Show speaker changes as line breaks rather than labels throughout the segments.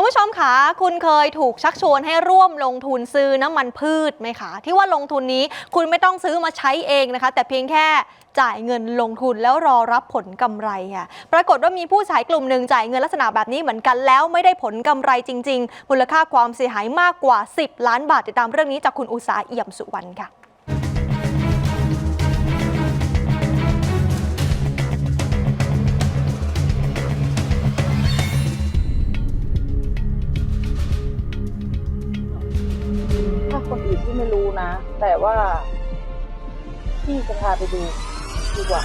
คุณผู้ชมคะคุณเคยถูกชักชวนให้ร่วมลงทุนซื้อน้ำมันพืชไหมคะ ที่ว่าลงทุนนี้คุณไม่ต้องซื้อมาใช้เองนะคะ แต่เพียงแค่จ่ายเงินลงทุนแล้วรอรับผลกำไรค่ะ ปรากฏว่ามีผู้ใช้กลุ่มหนึ่งจ่ายเงินลักษณะแบบนี้เหมือนกันแล้วไม่ได้ผลกำไรจริง ๆ มูลค่าความเสียหายมากกว่า 10 ล้านบาทติดตามเรื่องนี้จากคุณอุตสาเอี่ยมสุวรรณค่ะ
นะ แต่ว่า พี่จะพาไปดูดีกว่า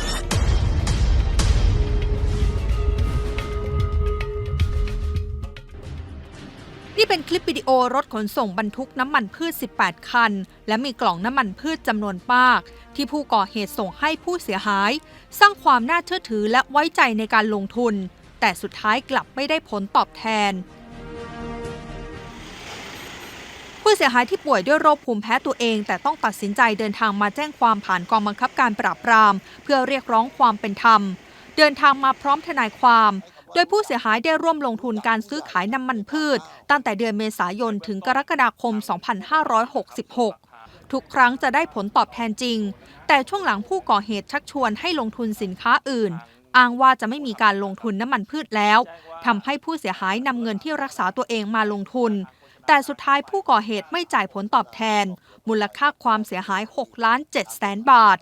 นี่เป็นคลิปวิดีโอรถขนส่งบรรทุกน้ำมันพืช 18 คัน และมีกล่องน้ำมันพืชจำนวนมาก ที่ผู้ก่อเหตุส่งให้ผู้เสียหาย สร้างความน่าเชื่อถือและไว้ใจในการลงทุน แต่สุดท้ายกลับไม่ได้ผลตอบแทน ผู้เสียหายที่ป่วยด้วยโรคภูมิแพ้ตัวเอง แต่ต้องตัดสินใจเดินทางมาแจ้งความผ่านกองบังคับการปราบปราม เพื่อเรียกร้องความเป็นธรรม เดินทางมาพร้อมทนายความ โดยผู้เสียหายได้ร่วมลงทุนการซื้อขายน้ำมันพืช ตั้งแต่เดือนเมษายนถึงกรกฎาคม 2566ทุกครั้งจะได้ผลตอบแทนจริง แต่ช่วงหลังผู้ก่อเหตุชักชวนให้ลงทุนสินค้าอื่น อ้างว่าจะไม่มีการลงทุนน้ำมันพืชแล้วทำให้ผู้เสียหายนำเงินที่รักษาตัวเองมาลงทุน แต่สุดท้ายผู้ก่อเหตุไม่จ่ายผลตอบแทน มูลค่าความเสียหาย 6 ล้าน7แสนบาท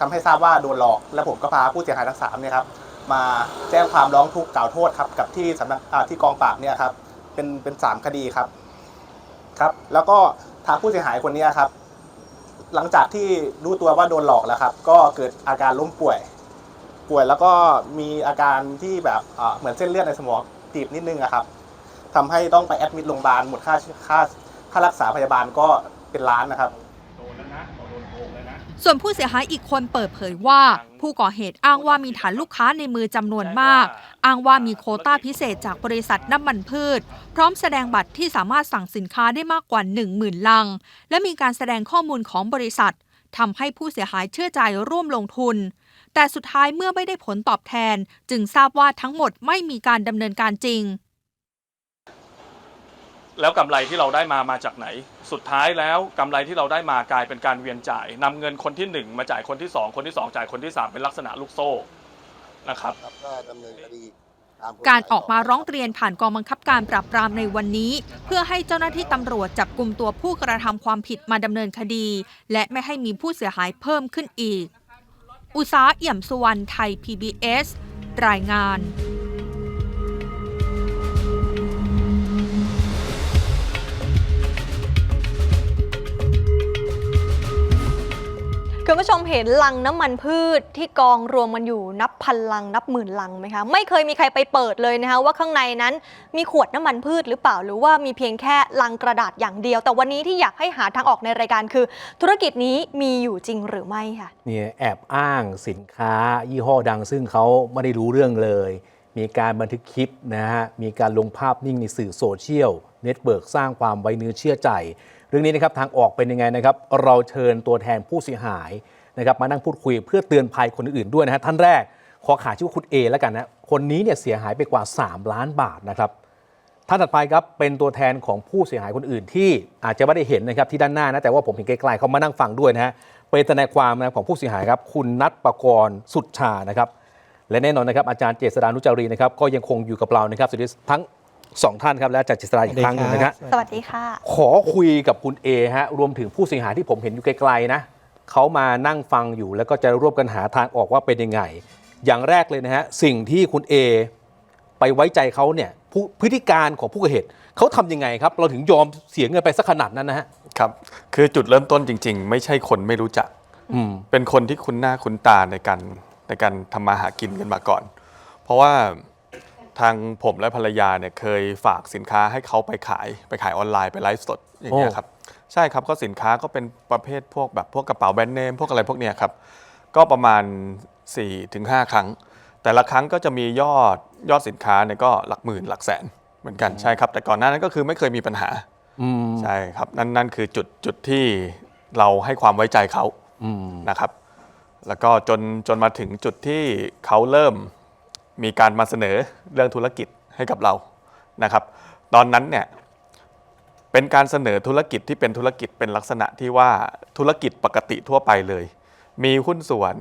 ทำให้ทราบว่าโดนหลอก และผมก็พาผู้เสียหายทั้งสามเนี่ยครับมาแจ้งความร้องทุกข์กล่าวโทษครับกับที่สำนักที่กองปราบเนี่ยครับเป็นเป็นสามคดีครับครับ แล้วก็ทางผู้เสียหายคนนี้ครับ หลังจากที่รู้ตัวว่าโดนหลอกแล้วครับ ก็เกิดอาการล้มป่วย ป่วยแล้วก็มีอาการที่แบบเหมือนเส้นเลือดในสมองตีบนิดนึงอะครับ ทำให้ต้องไปแอดมิดโรงพยาบาลหมดค่าค่าค่ารักษาพยาบาลก็เป็นล้านนะครับ
ส่วนผู้เสียหายอีกคนเปิดเผยว่า ผู้ก่อเหตุอ้างว่ามีฐานลูกค้าในมือจำนวนมาก อ้างว่ามีโคต้าพิเศษจากบริษัทน้ำมันพืช พร้อมแสดงบัตรที่สามารถสั่งสินค้าได้มากกว่า 10,000 ลัง และมีการแสดงข้อมูลของบริษัททำให้ผู้เสียหายเชื่อใจร่วมลงทุน แต่สุดท้ายเมื่อไม่ได้ผลตอบแทน จึงทราบว่าทั้งหมดไม่มีการดำเนินการจริง
แล้วกำไรที่เราได้มามาจากไหน สุดท้ายแล้วกำไรที่เราได้มากลายเป็นการเวียนจ่ายนำเงินคนที่หนึ่งมาจ่ายคนที่สองคนที่สองจ่ายคนที่สามเป็นลักษณะลูกโซ่นะครับ
ครับก็ดำเนินคดีตามฎหย
การออกมาร้องเรียนผ่านกองบังคับการปราบปรามในวันนี้ เพื่อให้เจ้าหน้าที่ตำรวจจับกลุ่มตัวผู้กระทำความผิดมาดำเนินคดี และไม่ให้มีผู้เสียหายเพิ่มขึ้นอีก อุตสาหเอี่ยมสุวรรณไทย PBS รายงาน
คุณผู้ชมเห็นลังน้ำมันพืชที่กองรวมกันอยู่นับพันลังนับหมื่นลังไหมคะ ไม่เคยมีใครไปเปิดเลยนะคะว่าข้างในนั้นมีขวดน้ำมันพืชหรือเปล่าหรือว่ามีเพียงแค่ลังกระดาษอย่างเดียว แต่วันนี้ที่อยากให้หาทางออกในรายการคือ ธุรกิจนี้มีอยู่จริงหรือไม่ค่ะ
เนี่ยแอบอ้างสินค้ายี่ห้อดังซึ่งเขาไม่ได้รู้เรื่องเลย มีการบันทึกคลิปนะฮะ มีการลงภาพนิ่งในสื่อโซเชียล เน็ตเวิร์กสร้างความไว้เนื้อเชื่อใจ เรื่องนี้นะครับทางออกเป็นยังไงนะครับ เราเชิญตัวแทนผู้เสียหายนะครับมานั่งพูดคุยเพื่อเตือนภัยคนอื่นด้วยนะฮะท่านแรกขอขายชื่อคุณเอแล้วกันนะคนนี้เนี่ยเสียหายไปกว่า 3 ล้านบาทนะครับท่านถัดไปครับเป็นตัวแทนของผู้เสียหายคนอื่นที่อาจจะไม่ได้เห็นนะครับที่ด้านหน้านะแต่ว่าผมเห็นไกลๆเขามานั่งฟังด้วยนะฮะเป็นทนายความนะของผู้เสียหายครับคุณนัทประกรณ์สุดชานะครับและแน่นอนนะครับอาจารย์เจษฎานุจารีนะครับก็ยังคงอยู่กับเรานะครับสวัสดีทั้ง สองท่านครับและอาจารย์เจษฎาอีกครั้งหนึงนะครับ
สวัสดีค่ะ
ขอคุยกับคุณเอฮะรวมถึงผู้เสียหายที่ผมเห็นอยู่ไกลๆนะเขามานั่งฟังอยู่แล้วก็จะร่วมกันหาทางออกว่าเป็นยังไง อย่างแรกเลยนะฮะสิ่งที่คุณเอไปไว้ใจเขาเนี่ยผู้พฤติการของผู้ก่อเหตุเขาทำยังไงครับ เราถึงยอมเสียเงินไปสักขนาดนั้นนะฮะ
ครับคือจุดเริ่มต้นจริง ๆ ไม่ใช่คนไม่รู้จัก
อืม
เป็นคนที่คุ้นหน้าคุ้นตาในการในการทำมาหากินกันมาก่อน เพราะว่า ทางผมและภรรยาเนี่ยเคยฝากสินค้าให้เขาไปขาย ไปขายออนไลน์ไปไลฟ์สดอย่างเงี้ย
โอ้
ครับใช่ครับก็สินค้าก็เป็นประเภทพวกแบบพวกกระเป๋าแบรนด์เนมพวกอะไรพวกเนี้ยครับก็ประมาณ 4-5 ครั้ง แต่ละครั้งก็จะมียอดยอดสินค้าเนี่ยก็หลักหมื่นหลักแสนเหมือนกันใช่ครับ แต่ก่อนหน้านั้นก็คือไม่เคยมีปัญหา
อืม
ใช่ครับนั่นนั่นคือจุดจุดที่เราให้ความไว้ใจเขา
อืม
นะครับ แล้วก็จนจนมาถึงจุดที่เขาเริ่ม มีการมาเสนอเรื่องธุรกิจให้กับเรานะครับ ตอนนั้นเนี่ยเป็นการเสนอธุรกิจที่เป็นธุรกิจเป็นลักษณะที่ว่าธุรกิจปกติทั่วไปเลย มีหุ้นส่วน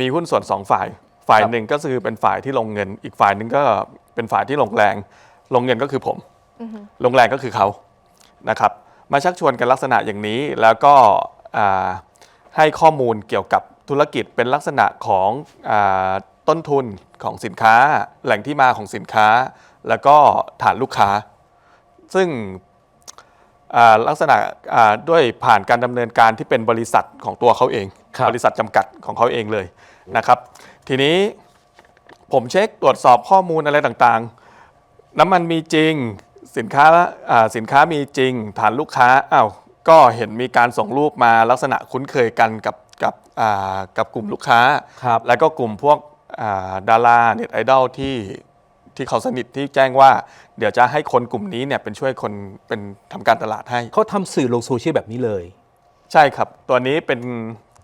มีหุ้นส่วนสองฝ่าย ฝ่าย
ครับ
หนึ่งก็คือเป็นฝ่ายที่ลงเงิน อีกฝ่ายหนึ่งก็เป็นฝ่ายที่ลงแรง ลงเงินก็คือผม ลงแรงก็คือเขานะครับ มาชักชวนกันลักษณะอย่างนี้แล้วก็อ่าให้ข้อมูลเกี่ยวกับธุรกิจเป็นลักษณะของอา ต้นทุนของสินค้า แหล่งที่มาของสินค้า แล้วก็ฐานลูกค้า ซึ่งอ่าลักษณะอ่าด้วยผ่านการดำเนินการที่เป็นบริษัทของตัวเขาเอง
ครับ
บริษัทจำกัดของเขาเองเลยนะครับ ทีนี้ผมเช็คตรวจสอบข้อมูลอะไรต่างๆ น้ำมันมีจริงสินค้าอ่าสินค้ามีจริง ฐานลูกค้าอ้าวก็เห็นมีการส่งรูปมาลักษณะคุ้นเคยกันกับกับอ่ากับกลุ่มลูกค้า
ครับ
แล้วก็กลุ่มพวกอ่า ดาราเน็ตไอดอลที่ที่เขาสนิทที่แจ้งว่า เดี๋ยวจะให้คนกลุ่มนี้เนี่ยเป็นช่วยคนเป็นทำการตลาดให้
เขาทำสื่อลงโซเชียลแบบนี้เลย
ใช่ครับ ตัวนี้เป็น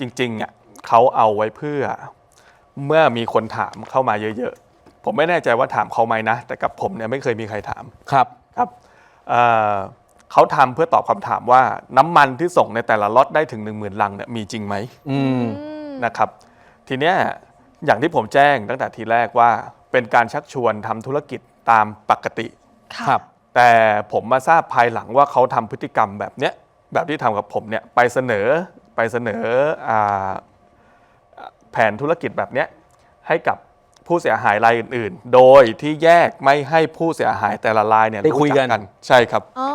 จริงๆอะเขาเอาไว้เพื่อเมื่อมีคนถามเข้ามาเยอะๆ ผมไม่แน่ใจว่าถามเขาไหมนะ แต่กับผมเนี่ยไม่เคยมีใครถาม
ครับ
ครับเอ่อเขาทำเพื่อตอบคำถามว่าน้ำมันที่ส่งในแต่ละล็อตได้ถึง 1 0,000 ลังเนี่ยมีจริงไหม
อืม
นะครับ ทีเนี้ย อย่างที่ผมแจ้งตั้งแต่ทีแรกว่าเป็นการชักชวนทำธุรกิจตามปกติ
ค่ะ
ครับ
แต่ผมมาทราบภายหลังว่าเขาทำพฤติกรรมแบบเนี้ยแบบที่ทำกับผมเนี่ยไปเสนอไปเสนออาแผนธุรกิจแบบเนี้ยให้กับผู้เสียหายรายอื่น ๆ โดยที่แยกไม่ให้ผู้เสียหายแต่ละรายเนี่ย
ได้คุยกัน
รู้จัใช่ครับ
อ๋อ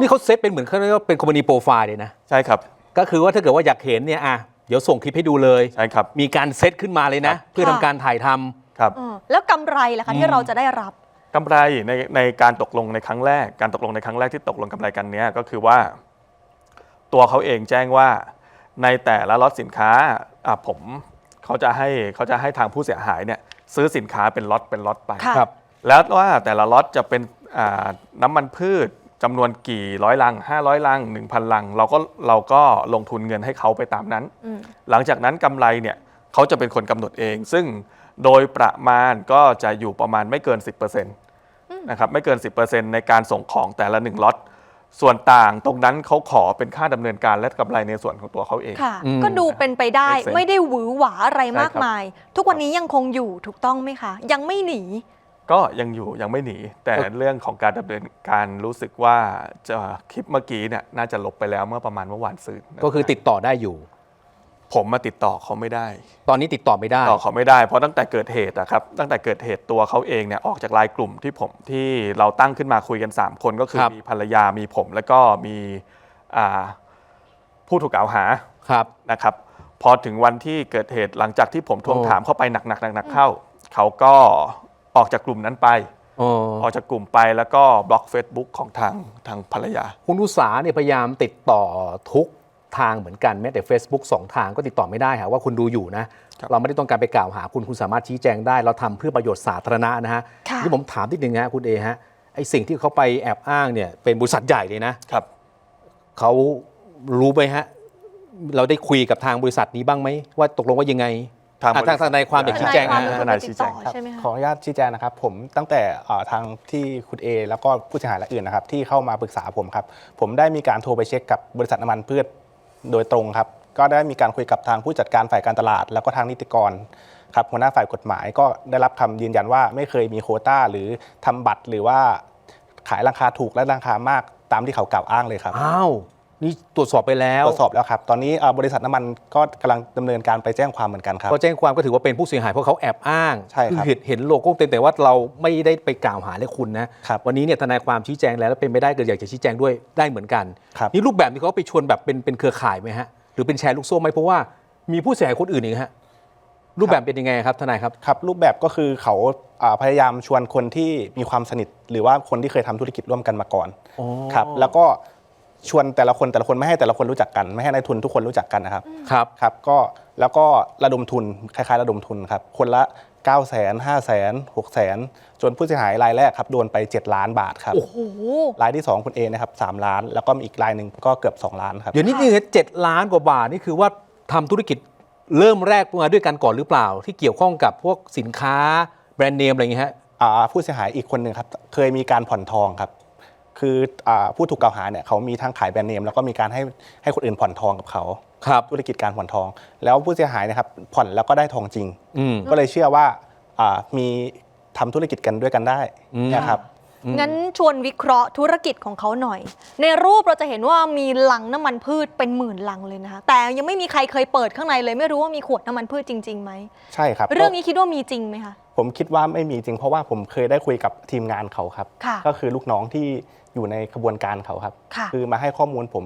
นี่เขาเซตเป็นเหมือนเขาเรียกว่าเป็นคอมมูนิโปรไฟล์เลยนะ
ใช่ครับ
ก็คือว่าถ้าเกิดว่าอยากเห็นเนี่ยอะ เดี๋ยวส่งคลิปให้ดูเลย
ใช่ครับ
มีการเซตขึ้นมาเลยนะ
ครับ
เพื่อทำการถ่ายทำ
ครับ
เออแล้วกำไรล่ะคะที่เราจะได้รับ
กำไรในในการตกลงในครั้งแรก การตกลงในครั้งแรกที่ตกลงกำไรกันเนี้ยก็คือว่า ตัวเขาเองแจ้งว่าในแต่ละล็อตสินค้าอะผมเขาจะให้เขาจะให้ทางผู้เสียหายเนี่ยซื้อสินค้าเป็นล็อตเป็นล็อตไป
ค่ะ
ครับ
แล้วว่าแต่ละล็อตจะเป็นอ่าน้ำมันพืช จำนวนกี่ร้อยลัง 500 ลัง 1,000 ลัง เราก็เราก็ลงทุนเงินให้เขาไปตามนั้น
อืม
หลังจากนั้นกำไรเนี่ยเขาจะเป็นคนกำหนดเอง ซึ่งโดยประมาณก็จะอยู่ประมาณไม่เกิน 10%นะครับไม่เกิน 10%ในการส่งของแต่ละ1ล็อตส่วนต่างตรงนั้นเขาขอเป็นค่าดำเนินการและกำไรในส่วนของตัวเขาเอง
ค่ะ
อืม
ก็ดูเป็นไปได้
Make sense
ไม่ได้หวือหวาอะไรมาก
ใช่ครับ
มาย ทุกวันนี้ยังคงอยู่ถูกต้องไหมคะ ยังไม่หนี
ก็ยังอยู่ยังไม่หนี แต่เรื่องของการดำเนินการรู้สึกว่าจะคลิปเมื่อกี้เนี่ยน่าจะลบไปแล้วเมื่อประมาณเมื่อวานซืน
ก็คือติดต่อได้อยู่
ผมมาติดต่อเขาไม่ได้
ตอนนี้ติดต่อไม่ได้
ต่อเขาไม่ได้เพราะตั้งแต่เกิดเหตุอะครับตั้งแต่เกิดเหตุตัวเขาเองเนี่ยออกจากไลน์กลุ่มที่ผมที่เราตั้งขึ้นมาคุยกัน 3 คนก็คือ
ครับ
มีภรรยามีผมแล้วก็มีอ่าผู้ถูกกล่าวหา
ครับ
นะครับ พอถึงวันที่เกิดเหตุหลังจากที่ผมทวง
โอ้
ถามเข้าไปหนักๆหนักๆเข้าเขาก็ ออกจากกลุ่มนั้นไป
อ๋อ
ออกจากกลุ่มไปแล้วก็บล็อก Facebook ของทางทางภรรยา
คุณอุตสาเนี่ยพยายามติดต่อทุกทางเหมือนกันแม้แต่ Facebook สองทางก็ติดต่อไม่ได้หากว่าคุณดูอยู่นะ
ครับ
เราไม่ได้ต้องการไปกล่าวหาคุณคุณสามารถชี้แจงได้ เราทำเพื่อประโยชน์สาธารณะนะฮะ
ค่ะ
ที่ผมถามนิดนึงฮะคุณเอฮะไอสิ่งที่เขาไปแอบอ้างเนี่ยเป็นบริษัทใหญ่เลยนะครับ เขารู้ไหมฮะ เราได้คุยกับทางบริษัทนี้บ้างไหมว่าตกลงว่ายังไง
ทาง
อะ
บริ
ทาง
ษัท
ทนายความอยากชี้แจง
ทนาย
นะ
ความ
ฮะ
เป็นคนไปติดต่อใช่ไหมคะ
ขออนุญาตชี้แจงนะครับ ผมตั้งแต่เอ่อทางที่คุณเอแล้วก็ผู้เสียหายรายอื่นนะครับ ที่เข้ามาปรึกษาผมครับ ผมได้มีการโทรไปเช็คกับบริษัทน้ำมันพืชโดยตรงครับ ก็ได้มีการคุยกับทางผู้จัดการฝ่ายการตลาด แล้วก็ทางนิติกรครับหัวหน้าฝ่ายกฎหมายก็ได้รับคำยืนยันว่าไม่เคยมีโควต้าหรือทำบัตรหรือว่าขายราคาถูกและราคามากตามที่เขากล่าวอ้างเลยครับ
อ้าว นี่ตรวจสอบไปแล้ว
ตรวจสอบแล้วครับ ตอนนี้เอ่อบริษัทน้ำมันก็กำลังดำเนินการไปแจ้งความเหมือนกันครับ
ก็แจ้งความก็ถือว่าเป็นผู้เสียหายเพราะเขาแอบอ้าง
ใช่ครับ
อเห็นเห็นโลโก้เต็มแต่ว่าเราไม่ได้ไปกล่าวหาเลยคุณนะครับวันนี้เนี่ยทนายความชี้แจงแล้วแล้วเป็นไม่ได้เกิดอยากจะชี้แจงด้วยได้เหมือนกัน
ครับ
นี่รูปแบบนี้เขาไปชวนแบบเป็นเป็นเครือข่ายไหมฮะหรือเป็นแชร์ลูกโซ่ไหมเพราะว่ามีผู้เสียหายคนอื่นอีกฮะรูปแบบเป็นยังไงครับทนายครับ
ครับ รูปแบบก็คือเขาอ่าพยายามชวนคนที่มีความสนิท หรือว่าคนที่เคยทำธุรกิจร่วมกันมาก่อน
อ๋อ
ครับแล้วก็ ชวนแต่ละคนแต่ละคนไม่ให้แต่ละคนรู้จักกัน ไม่ให้นายทุนทุกคนรู้จักกันนะครับ
ครับ
ครับก็แล้วก็ระดมทุนคล้ายๆ ระดมทุนครับคนละ 9 0 0 0 0 0 5 0 0 0 0 0 6 0 0 0 0 จนผู้เสียหายรายแรกครับโดนไป 7 ล้านบาทครับ
โอ้โห
รายที่ 2คุณเอนะครับ3ล้าน แล้วก็มีอีกรายหนึ่งก็เกือบ 2 ล้านครับ
เดี๋ยวนี้นี่เจ็ดล้านกว่าบาทนี่คือว่าทำธุรกิจเริ่มแรกมาด้วยกันก่อนหรือเปล่า ที่เกี่ยวข้องกับพวกสินค้าแบรนด์เนมอะไรอย่างเงี้ยฮะ
อ่าผู้เสียหายอีกคนหนึ่งครับเคยมีการผ่อนทองครับ คืออาผู้ถูกกล่าวหาเนี่ยเขามีทั้งขายแบรนด์เนมแล้วก็มีการให้ให้คนอื่นผ่อนทองกับเขา
ครับ
ธุรกิจการผ่อนทอง แล้วผู้เสียหายเนะครับผ่อนแล้วก็ได้ทองจริง
อืม
ก็เลยเชื่อว่าอ่ามีทำธุรกิจกันด้วยกันได้
อืม
นะครับ
งั้นชวนวิเคราะห์ธุรกิจของเขาหน่อย ในรูปเราจะเห็นว่ามีลังน้ำมันพืชเป็นหมื่นลังเลยนะคะแต่ยังไม่มีใครเคยเปิดข้างในเลย ไม่รู้ว่ามีขวดน้ำมันพืชจริงๆไหม
ใช่ครับ
เรื่องนี้คิดว่ามีจริงไหมคะ
ผมคิดว่าไม่มีจริงเพราะว่าผมเคยได้คุยกับทีมงานเขาครับ
ค่ะ
ก็คือลูกน้องที่อยู่ในกระบวนการเขาครับ
ค่ะ
อมาให้ข้อมูลผม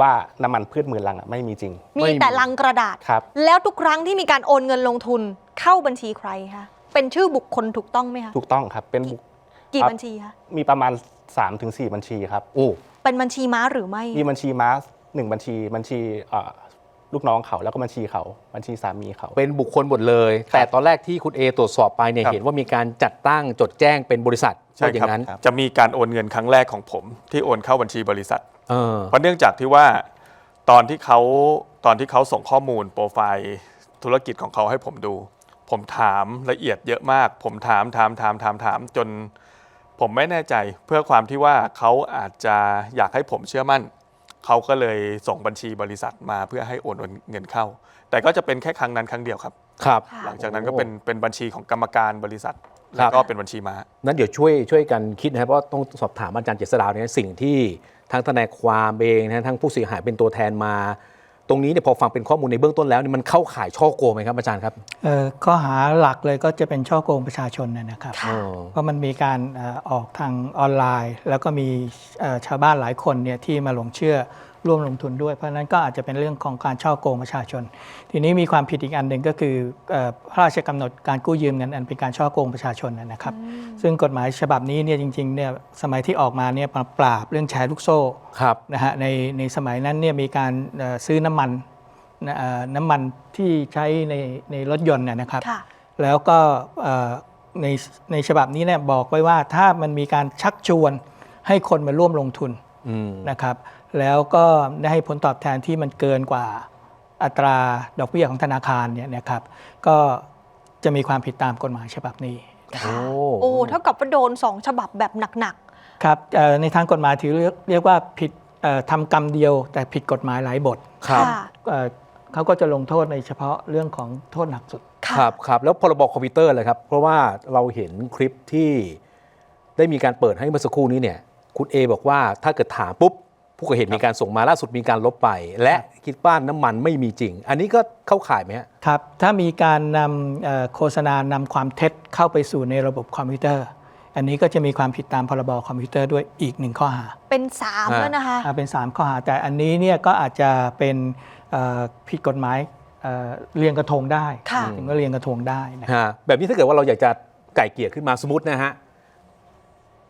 ว่าน้ำมันพืชหมื่นลังอะไม่มีจริง
มี
ไม่มี
แต่ลังกระดาษ
ครับ
แล้วทุกครั้งที่มีการโอนเงินลงทุนเข้าบัญชีใครคะเป็นชื่อบุคคลถูกต้องไหมคะ
ถูกต้องครับเป็นบุค
กี่
ครับ
บัญชีคะ
มีประมาณ 3-4 บัญชีครับ
โอ้
เป็นบัญชีม้าหรือไม่
มีบัญชีม้าหนึ่งบัญชีบัญชีเอ่อลูกน้องเขาแล้วก็บัญชีเขาบัญชีสามีเขา
เป็นบุคคลหมดเลย แต่ตอนแรกที่คุณเอตรวจสอบไปเนี่ย
ครับ
เห็นว่ามีการจัดตั้งจดแจ้งเป็นบริษัท
ใช่
ว่าอ
ค
ย่า
รับ
งนั้น
จะมีการโอนเงินครั้งแรกของผมที่โอนเข้าบัญชีบริษัท
เออ
เพราะเนื่องจากที่ว่าตอนที่เขาตอนที่เขาส่งข้อมูลโปรไฟล์ธุรกิจของเขาให้ผมดู ผมถามละเอียดเยอะมาก ผมถามถามถามถามถามจน ผมไม่แน่ใจเพื่อความที่ว่าเขาอาจจะอยากให้ผมเชื่อมั่น เขาก็เลยส่งบัญชีบริษัทมาเพื่อให้โอนเงินเข้า แต่ก็จะเป็นแค่ครั้งนั้นครั้งเดียวครับ
ครับ
ค่ะ
หลังจากนั้นก็เป็นเป็นบัญชีของกรรมการบริษัท
ครั
แล้ว
บ
ก็เป็นบัญชีม้า
นั้นเดี๋ยวช่วยช่วยกันคิดนะครับเพราะต้องสอบถามอาจารย์เจษฎาเนี่ยสิ่งที่ทั้งทนายความเองนะทั้งผู้เสียหายเป็นตัวแทนมา ตรงนี้เนี่ยพอฟังเป็นข้อมูลในเบื้องต้นแล้วเนี่ยมันเข้าข่ายช่อโกงไหมครับอาจารย์ครับ
เอ่อข้อหาหลักเลยก็จะเป็นช่อโกงประชาชนนะนะครับ
ค่ะ
อ๋อ
เพราะมันมีการเอ่อออกทางออนไลน์ แล้วก็มีเอ่อชาวบ้านหลายคนเนี่ยที่มาหลงเชื่อ ร่วมลงทุนด้วย เพราะฉะนั้นก็อาจจะเป็นเรื่องของการช่อโกงประชาชน ทีนี้มีความผิดอีกอันหนึ่งก็คือเอ่อพระราชกำหนดการกู้ยืมเงินอันเป็นการช่อโกงประชาชนนะนะครับ ซึ่งกฎหมายฉบับนี้เนี่ยจริงๆเนี่ยสมัยที่ออกมาเนี่ยมาปราบเรื่องแชร์ลูกโซ่
ครับ
นะฮะในในสมัยนั้นเนี่ยมีการเอ่อซื้อน้ำมันนะเอ่อน้ำมันที่ใช้ในในรถยนต์นะนะครับ
ค่ะ
แล้วก็เอ่อในในฉบับนี้เนี่ยบอกไว้ว่าถ้ามันมีการชักชวนให้คนมาร่วมลงทุน
อืม
นะครับ แล้วก็ได้ให้ผลตอบแทนที่มันเกินกว่าอัตราดอกเบี้ยของธนาคารเนี่ยนะครับ ก็จะมีความผิดตามกฎหมายฉบับนี้นะครับ
โอ้
โอ้เท่ากับว่าโดนสองฉบับแบบหนัก
ครับเอ่อในทางกฎหมายถือเรียกเรียกว่าผิดเอ่อทำกรรมเดียว แต่ผิดกฎหมายหลายบท
ๆ
ครับ
ค่ะ
เอ่อเขาก็จะลงโทษในเฉพาะเรื่องของโทษหนักสุด
ค่ะ
ครับครับแล้วพรบคอมพิวเตอร์เลยครับ เพราะว่าเราเห็นคลิปที่ได้มีการเปิดให้เมื่อสักครู่นี้เนี่ย คุณเอบอกว่าถ้าเกิดถามปุ๊บ ผู้ก่อเหตุมีการส่งมาล่าสุดมีการลบไป และคิดว่าน้ำมันไม่มีจริง อันนี้ก็เข้าข่ายไหมฮะ
ครับ ถ้ามีการนำเอ่อโฆษณานำความเท็จเข้าไปสู่ในระบบคอมพิวเตอร์ อันนี้ก็จะมีความผิดตามพรบคอมพิวเตอร์ด้วยอีกหนึ่งข้อหา
เป็นสาม
อ่า
แล้วนะคะ
อ่าเป็น 3 ข้อหา แต่อันนี้เนี่ยก็อาจจะเป็นเอ่อผิดกฎหมายเอ่อเรียงกระทงได้
ค่ะ
ถึงว่าเรียงกระทงได้นะครับ
ฮะแบบนี้ถ้าเกิดว่าเราอยากจะไก่เกลี่ยขึ้นมาสมมตินะฮะ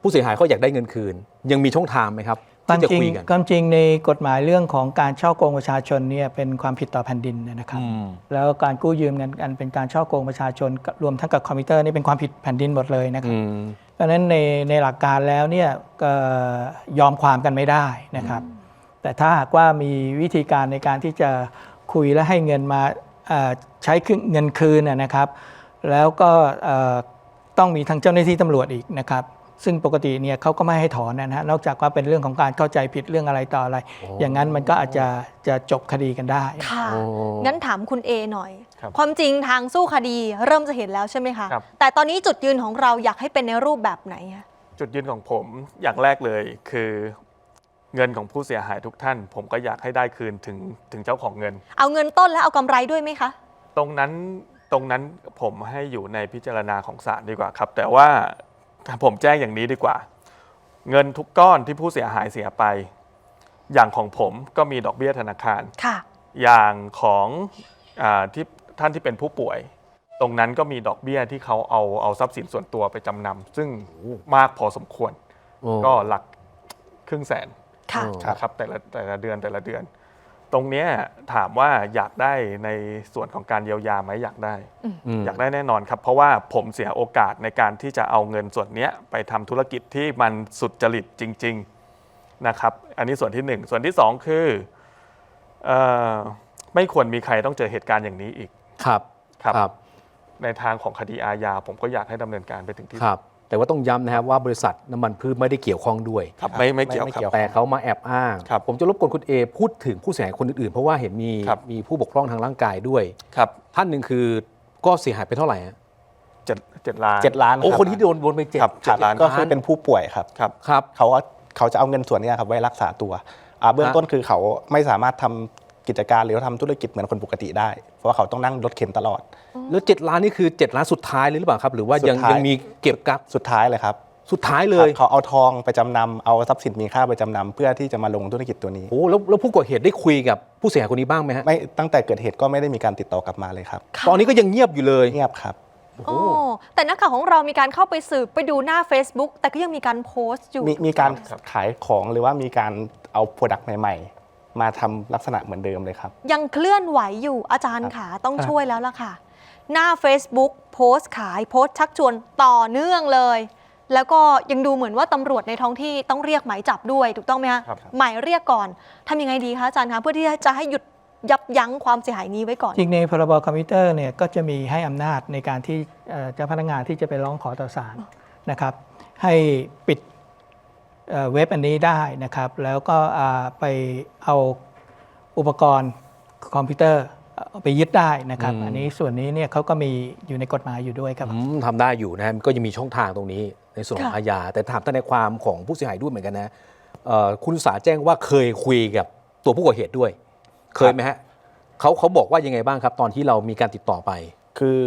ผู้เสียหายเขาอยากได้เงินคืน ยังมีช่องทางไหมครับ
ความ
ที่จะ
จริง
คุยกัน
ความจริงในกฎหมายเรื่องของการช่อโกงประชาชนเนี่ยเป็นความผิดต่อแผ่นดินนะครับ
อืม
แล้วการกู้ยืมเงินอันเป็นการช่อโกงประชาชน รวมทั้งกับคอมพิวเตอร์นี่เป็นความผิดแผ่นดินหมดเลยนะครับ
อืม
เพราะฉะนั้นในในหลักการแล้วเนี่ยก็ยอมความกันไม่ได้นะครับ แต่ถ้าหากว่ามีวิธีการในการที่จะคุยและให้เงินมาเอ่อใช้คืนเงินคืนนะนะครับ แล้วก็เอ่อต้องมีทางเจ้าหน้าที่ตำรวจอีกนะครับ ซึ่งปกติเนี่ยเขาก็ไม่ให้ถอนนะฮะนอกจากว่าเป็นเรื่องของการเข้าใจผิดเรื่องอะไรต่ออะไร อย่างนั้นมันก็อาจจะจะจบคดีกันได้
ค่ะ
โอ้
งั้นถามคุณเอหน่อย
ครับ
ความจริงทางสู้คดีเริ่มจะเห็นแล้วใช่ไหมคะ
ครับ
แต่ตอนนี้จุดยืนของเราอยากให้เป็นในรูปแบบไหนคะ
จุดยืนของผมอย่างแรกเลยคือเงินของผู้เสียหายทุกท่าน ผมก็อยากให้ได้คืนถึงถึงเจ้าของเงิน
เอาเงินต้นและเอากำไรด้วยไหมคะ
ตรงนั้นตรงนั้นผมให้อยู่ในพิจารณาของศาลดีกว่าครับ แต่ว่า ผมแจ้งอย่างนี้ดีกว่า เงินทุกก้อนที่ผู้เสียหายเสียไป อย่างของผมก็มีดอกเบี้ยธนาคาร
ค่ะ
อย่างของอาที่ท่านที่เป็นผู้ป่วย ตรงนั้นก็มีดอกเบี้ยที่เขาเอาเอาทรัพย์สินส่วนตัวไปจำนำซึ่งมากพอสมควร
โอ้
ก็หลักครึ่งแสน
ค่ะ
โอ้
นะครับแต่ละแต่ละเดือนแต่ละเดือน ตรงเนี้ยถามว่าอยากได้ในส่วนของการเยียวยาไหมอยากได้
ม
อยากได้แน่นอนครับ เพราะว่าผมเสียโอกาสในการที่จะเอาเงินส่วนเนี้ยไปทำธุรกิจที่มันสุดจริตจริง ๆนะครับ อันนี้ส่วนที่หนึ่งส่วนที่สองคือเออไม่ควรมีใครต้องเจอเหตุการณ์อย่างนี้อีก
ครับ
ครับ
ครับ
ในทางของคดีอาญาผมก็อยากให้ดำเนินการไปถึงที่
ค
สุด
รับ แต่ว่าต้องย้ำนะครับว่าบริษัทน้ำมันพืชไม่ได้เกี่ยวข้องด้วย
ครับไม่ไม่เกี่ยว
ไม่
ครับ
เกี่ยว
แต่เขามาแอบอ้าง
ครับ
ผมจะรบกวนคุณเอพูดถึงผู้เสียหายคนอื่นๆ เพราะว่าเห็นมี
ครับ
มีผู้บกพร่องทางร่างกายด้วย
ครับ
ท่านหนึ่งคือก็เสียหายไปเท่าไหร่ฮะ
เจ็ดเจ็ดล้าน
เจ็ดล้าน
โอ้
รับ
คนที่โดนโดนไปเจ็ด
ครับ
เจ็ด
ล้าน
ก็คือเป็นผู้ป่วยครับ
ครับ
ครับ
เขาก็เขาจะเอาเงินส่วนเนี้ยครับไว้รักษาตัวอ่าเบื้อง
ฮะ
ต้นคือเขาไม่สามารถทำ กิจการหรือว่าทำธุรกิจเหมือนคนปกติได้ เพราะว่าเขาต้องนั่งรถเข็นตลอด
แล้วเจ็ดล้านนี่คือเจ็ดล้านสุดท้ายเลยหรือเปล่าครับ หรือว่ายัง
สุดท้าย
ยังมีเก็บกัก
สุดท้ายเลยครับ
สุดท้ายเลย
เขาเอาทองไปจำนำเอาทรัพย์สินมีค่าไปจำนำเพื่อที่จะมาลงธุรกิจตัวนี้
โอ้แล้วแล้วผู้ก่อเหตุได้คุยกับผู้เสียหายคนนี้บ้างไหมฮะ
ไม่ตั้งแต่เกิดเหตุก็ไม่ได้มีการติดต่อกลับมาเลยครับ
ค่ะ
ตอนนี้ก็ยังเงียบอยู่เลย
เงียบครับ
โอ้แต่นักข่าวของเรามีการเข้าไปสืบไปดูหน้า Facebook แต่ก็ยังมีการโพสต์อยู่
มีมีการ
ครับ
ขายของหรือว่ามีการเอาโปรดักต์ใหม่ๆ มาทำลักษณะเหมือนเดิมเลยครับ
ยังเคลื่อนไหวอยู่อาจารย์ขาต้อง
ครับ
ช่วยแล้วล่ะค่ะ หน้า Facebook โพสต์ขายโพสต์ชักชวนต่อเนื่องเลย แล้วก็ยังดูเหมือนว่าตำรวจในท้องที่ต้องเรียกหมายจับด้วยถูกต้องไหมคะ
ครับ
หมายเรียกก่อนทำยังไงดีคะอาจารย์คะเพื่อที่จะให้หยุดยับยั้งความเสียหายนี้ไว้ก่อน
จริงในพรบคอมพิวเตอร์เนี่ยก็จะมีให้อำนาจในการที่เอ่อเจ้าพนักงานที่จะไปร้องขอต่อศาลนะครับ ให้ปิด เอ่อเว็บอันนี้ได้นะครับ แล้วก็อ่าไปเอาอุปกรณ์คอมพิวเตอร์เอาไปยึดได้นะครับ
อืม
อันนี้ส่วนนี้เนี่ยเขาก็มีอยู่ในกฎหมายอยู่ด้วยครับ
อืมทำได้อยู่นะก็ยังมีช่องทางตรงนี้ในส่วนของ
ค่ะ
อาญาแต่ถามทนายความของผู้เสียหายด้วยเหมือนกันนะเอ่อคุณอุตสาแจ้งว่าเคยคุยกับตัวผู้ก่อเหตุด้วย เคยไหมฮะเขาเขาบอกว่ายังไงบ้างครับ ตอนที่เรามีการติดต่อไป
คือ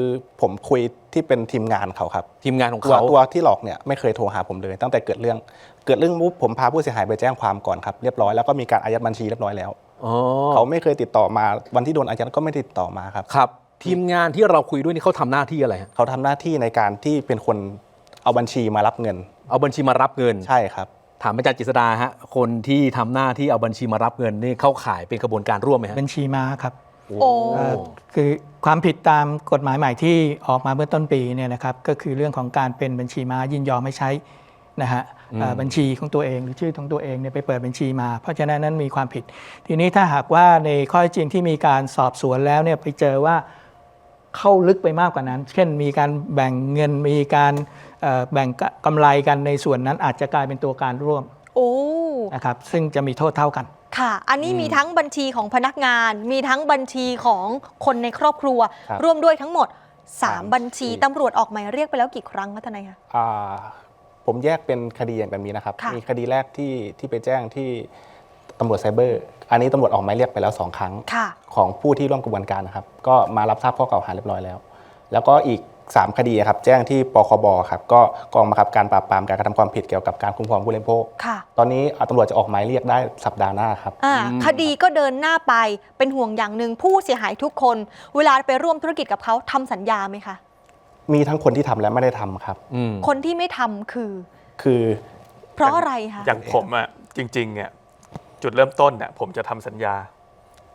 ผมคุยที่เป็นทีมงานเขาครับ
ทีมงานของ
ตัว
เขา
ตัวที่หลอกเนี่ยไม่เคยโทรหาผมเลย ตั้งแต่เกิดเรื่อง เกิดเรื่องปุ๊บผมพาผู้เสียหายไปแจ้งความก่อนครับเรียบร้อยแล้วก็มีการอายัดบัญชีเรียบร้อยแล้ว
อ๋อ
เขาไม่เคยติดต่อมาวันที่โดนอายัดก็ไม่ติดต่อมาครับ
ครับ ทีมงานที่เราคุยด้วยนี่เขาทำหน้าที่อะไรฮะ
เขาทำหน้าที่ในการที่เป็นคนเอาบัญชีมารับเงิน
เอาบัญชีมารับเงิน
ใช่ครับ
ถามอาจารย์จิษดาฮะคนที่ทำหน้าที่เอาบัญชีมารับเงินนี่เข้าข่ายเป็นกระบวนการร่วมไหมฮะ
บัญชีม้าครับ
โอ้
เอ่อคือความผิดตามกฎหมายใหม่ที่ออกมาเมื่อต้นปีเนี่ยนะครับก็คือเรื่องของการเป็นบัญชีม้ายินยอมไม่ใช้นะฮะเอ่อบัญชีของตัวเองหรือชื่อของตัวเองเนี่ยไปเปิดบัญชีมา เพราะฉะนั้นนั้นมีความผิด ทีนี้ถ้าหากว่าในข้อเท็จจริงที่มีการสอบสวนแล้วเนี่ยไปเจอว่าเข้าลึกไปมากกว่านั้น เช่นมีการแบ่งเงินมีการเอ่อแบ่งกำไรกันในส่วนนั้นอาจจะกลายเป็นตัวการร่วม
โอ้
นะครับซึ่งจะมีโทษเท่ากัน
ค่ะ อันนี้มีทั้งบัญชีของพนักงาน มีทั้งบัญชีของคนในครอบครัว
ครับ
ร่วมด้วยทั้งหมด
สาม
3บัญชี
บัญชี
ตำรวจออกหมายเรียกไปแล้วกี่ครั้งคะทนายคะ
อ่าผมแยกเป็นคดีอย่างแบบนี้นะครับ
ค่ะ
มีคดีแรกที่ที่ไปแจ้งที่ตำรวจไซเบอร์ อันนี้ตำรวจออกหมายเรียกไปแล้วสองครั้ง
ค่ะ
ของผู้ที่ร่วมกระบวนการนะครับ ก็มารับทราบข้อกล่าวหาเรียบร้อยแล้ว แล้วก็อีก 3 คดีครับแจ้งที่ปคบครับก็กองบังคับการปราบปรามการกระทำความผิดเกี่ยวกับการคุ้มครองผู้บริโภค
ค่ะ
ตอนนี้อ่าตำรวจจะออกหมายเรียกได้สัปดาห์หน้าครับ
อ่าคดีก็เดินหน้าไปเป็นห่วงอย่างหนึ่งผู้เสียหายทุกคน เวลาไปร่วมธุรกิจกับเขาทำสัญญาไหมคะ
มีทั้งคนที่ทำและไม่ได้ทำครับ
อืม
คนที่ไม่ทำคือ
คือ
เพราะอะไรคะ
อย่างผมอะจริงๆเนี่ยจุดเริ่มต้นเนี่ยผมจะทำสัญญา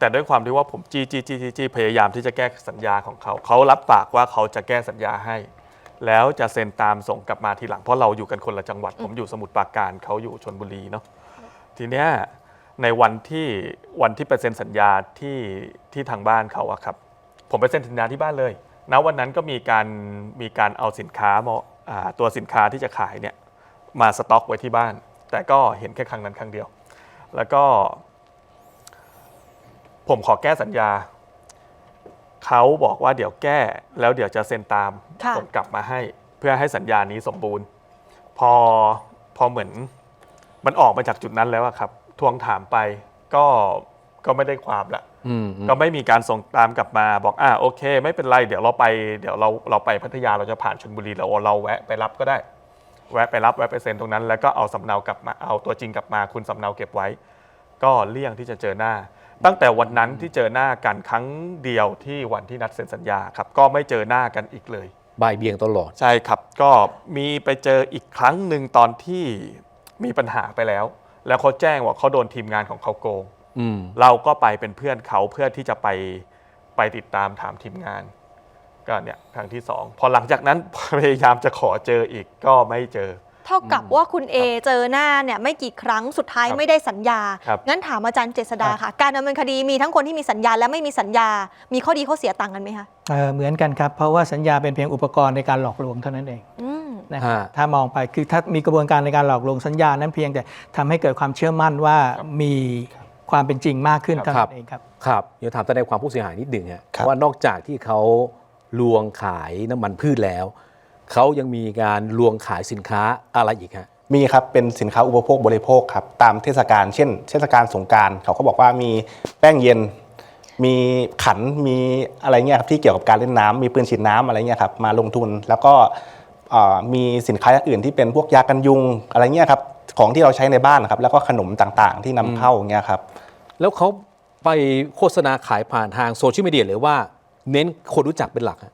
แต่ด้วยความที่ว่าผมจี้จี้จี้จี้จี้พยายามที่จะแก้สัญญาของเขา เขารับปากว่าเขาจะแก้สัญญาให้ แล้วจะเซ็นตามส่งกลับมาทีหลังเพราะเราอยู่กันคนละจังหวัด ผมอยู่สมุทรปราการเขาอยู่ชนบุรีเนาะทีเนี้ยในวันที่วันที่ไปเซ็นสัญญาที่ที่ทางบ้านเขาอะครับ ผมไปเซ็นสัญญาที่บ้านเลยณวันนั้นก็มีการมีการเอาสินค้ามาอ่าตัวสินค้าที่จะขายเนี่ยมาสต็อกไว้ที่บ้าน แต่ก็เห็นแค่ครั้งนั้นครั้งเดียว แล้วก็ ผมขอแก้สัญญา เขาบอกว่าเดี๋ยวแก้แล้วเดี๋ยวจะเซ็นตาม
ค่ะ
ส่งกลับมาให้เพื่อให้สัญญานี้สมบูรณ์ พอพอเหมือนมันออกมาจากจุดนั้นแล้วอะครับ ทวงถามไปก็ก็ไม่ได้ความละ
อืมอืม
ก็ไม่มีการส่งตามกลับมาบอกอ่าโอเค ไม่เป็นไร เดี๋ยวเราไปเดี๋ยวเราเราไปพัทยาเราจะผ่านชลบุรีเราเราแวะไปรับก็ได้ แวะไปรับแวะไปเซ็นตรงนั้น แล้วก็เอาสำเนากลับมาเอาตัวจริงกลับมา คุณสำเนาเก็บไว้ ก็เลี่ยงที่จะเจอหน้า ตั้งแต่วันนั้นที่เจอหน้ากันครั้งเดียวที่วันที่นัดเซ็นสัญญาครับก็ไม่เจอหน้ากันอีกเลย
บ่ายเบี่ยงตลอด
ใช่ครับ ก็มีไปเจออีกครั้งหนึ่งตอนที่มีปัญหาไปแล้ว แล้วเขาแจ้งว่าเขาโดนทีมงานของเขาโกง
อืม
เราก็ไปเป็นเพื่อนเขาเพื่อที่จะไปไปติดตามถามทีมงาน ก็เนี่ยครั้งที่สองพอหลังจากนั้น พยายามจะขอเจออีกก็ไม่เจอ
เท่ากับว่าคุณเอเจอหน้าเนี่ยไม่กี่ครั้งสุดท้าย
ครับ
ไม่ได้สัญญา
ครับ
งั้นถามอาจารย์เจษดาค่ะ การดำเนินคดีมีทั้งคนที่มีสัญญาและไม่มีสัญญา มีข้อดีข้อเสียต่างกันไหมคะ
เอ่อเหมือนกันครับ เพราะว่าสัญญาเป็นเพียงอุปกรณ์ในการหลอกลวงเท่านั้นเอง
อืม
นะครับ
ฮะ
ถ้ามองไปคือถ้ามีกระบวนการในการหลอกลวงสัญญานั้นเพียงแต่ทำให้เกิดความเชื่อมั่นว่ามีความเป็นจริงมากขึ้นเท่านั้นเองครับ
ครับเดี๋ยวถามทนายความผู้เสียหายนิดหนึ่งฮะ
ครับ
ว่านอกจากที่เขาลวงขายน้ำมันพืชแล้ว เขายังมีการลวงขายสินค้าอะไรอีกฮะ
มีครับ เป็นสินค้าอุปโภคบริโภคครับ ตามเทศกาล เช่น เทศกาลสงกรารเขาก็บอกว่ามีแป้งเย็น มีขัน มีอะไรเงี้ยครับที่เกี่ยวกับการเล่นน้ำ มีปืนฉีดน้ำอะไรเงี้ยครับ มาลงทุน แล้วก็เอ่อมีสินค้าอย่างอื่นที่เป็นพวกยากันยุงอะไรเงี้ยครับ ของที่เราใช้ในบ้านนะครับ แล้วก็ขนมต่างๆ ที่นำเข้าเงี้ยครับ
แล้วเขาไปโฆษณาขายผ่านทางโซเชียลมีเดียหรือว่าเน้นคนรู้จักเป็นหลักฮะ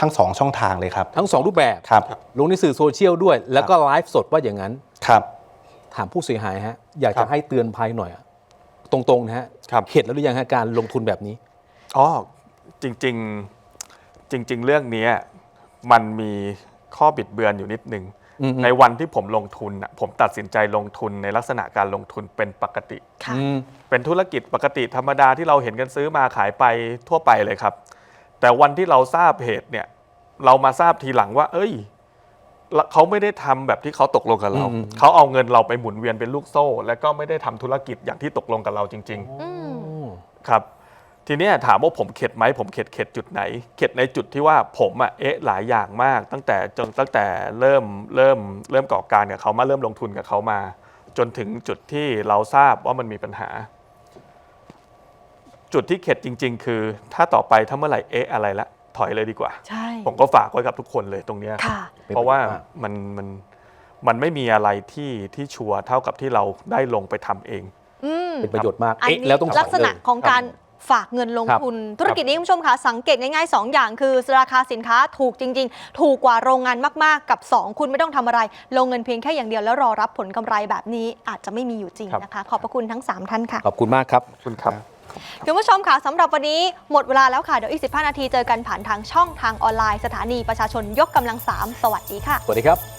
ทั้งสองช่องทางเลยครับ
ทั้งสองรูปแบบ
ครับ
ลงในสื่อโซเชียลด้วย แล้วก็ไลฟ์สดว่าอย่างนั้น
ครับ
ถามผู้เสียหายฮะอยาก
ครั
จะ
บ
ให้เตือนภัยหน่อยอะตรงๆนะฮะ
ครับ
เข็ดแล้วหรือยังฮะการลงทุนแบบนี้
อ๋อจริงๆจริง ๆ เรื่องเนี้ยมันมีข้อบิดเบือนอยู่นิดนึง
อืมๆ
ในวันที่ผมลงทุนน่ะผมตัดสินใจลงทุนในลักษณะการลงทุนเป็นปกติ
ค่ะ
อืม
เป็นธุรกิจปกติธรรมดาที่เราเห็นกันซื้อมาขายไปทั่วไปเลยครับ แต่วันที่เราทราบเหตุเนี่ย เรามาทราบทีหลังว่า เอ้ยละเขาไม่ได้ทำแบบที่เขาตกลงกับเรา
อืม
เขาเอาเงินเราไปหมุนเวียนเป็นลูกโซ่ แล้วก็ไม่ได้ทำธุรกิจอย่างที่ตกลงกับเราจริงๆ
อืม
ครับ ทีเนี้ยถามว่าผมเข็ดไหมผมเข็ดเข็ดจุดไหน เข็ดในจุดที่ว่าผมอะเอ๊ะหลายอย่างมาก ตั้งแต่จนตั้งแต่เริ่มเริ่มเริ่มก่อการกับเขามาเริ่มลงทุนกับเขามา จนถึงจุดที่เราทราบว่ามันมีปัญหา จุดที่เข็ดจริง ๆ คือ ถ้าต่อไปถ้าเมื่อไหร่เอ๊ะอะไรละถอยเลยดีกว่า
ใช่
ผมก็ฝากไว้กับทุกคนเลยตรงเนี้ย
ค่ะ
เพราะว่า
เป็นประโยชน์มาก
มันมันมันไม่มีอะไรที่ที่ชัวร์เท่ากับที่เราได้ลงไปทำเอง
อืม
เป็นประโยชน์มาก
อัน
เอ๊ะ
นี้
แล้วต้องถอย
ลักษณะ
เลย
ของการ
ครับ
ฝากเงินลง
ครับ
ทุน ธุรกิจนี้คุณผู้ชมค่ะสังเกตง่ายๆ 2 อย่างคือราคาสินค้าถูกจริง ๆ ถูกกว่าโรงงานมากๆ กับ 2 คุณไม่ต้องทำอะไร ลงเงินเพียงแค่อย่างเดียวแล้วรอรับผลกำไรแบบนี้อาจจะไม่มีอยู่จริง
ครับ
นะคะ ขอบพระคุณทั้ง 3 ท่านค่ะ
ขอบคุณมากครับ
ขอบคุณครับ
คุณผู้ชมค่ะสำหรับวันนี้หมดเวลาแล้วค่ะ เดี๋ยวอีก 15 นาทีเจอกันผ่านทางช่องทางออนไลน์สถานีประชาชนยกกำลัง 3 สวัสดีค่ะ
สวัสดีครับ